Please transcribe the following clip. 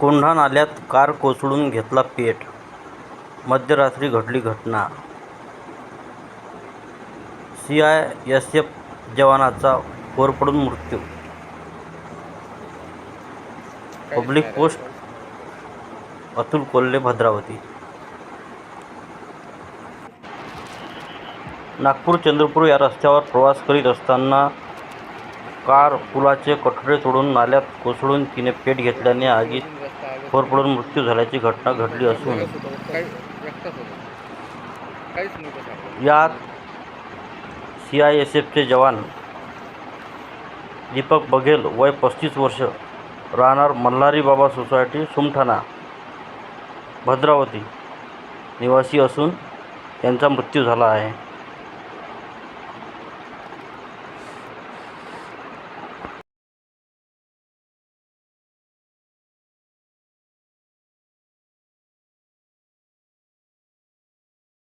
कोंढा नाल्यात कार कोसळून घेतला पेट, मध्यरात्री घडली घटना. सीआयएसएफ जवानाचा होरपळून मृत्यू. Public post Atul Kolhe Bhadravati. Nagpur Chandrapur या रस्त्यावर प्रवास करीत असताना कार पुलाचे कठडे तोडून नाल्यात कोसळून तिने पेट घेतल्याने आगीत होरपळून मृत्यू झाल्याची घटना घडली असून यात सी आय एस एफचे जवान दीपक बघेल वय पस्तीस वर्ष राहणार मल्हारी बाबा सोसायटी सुमठाणा भद्रावती निवासी असून त्यांचा मृत्यू झाला आहे.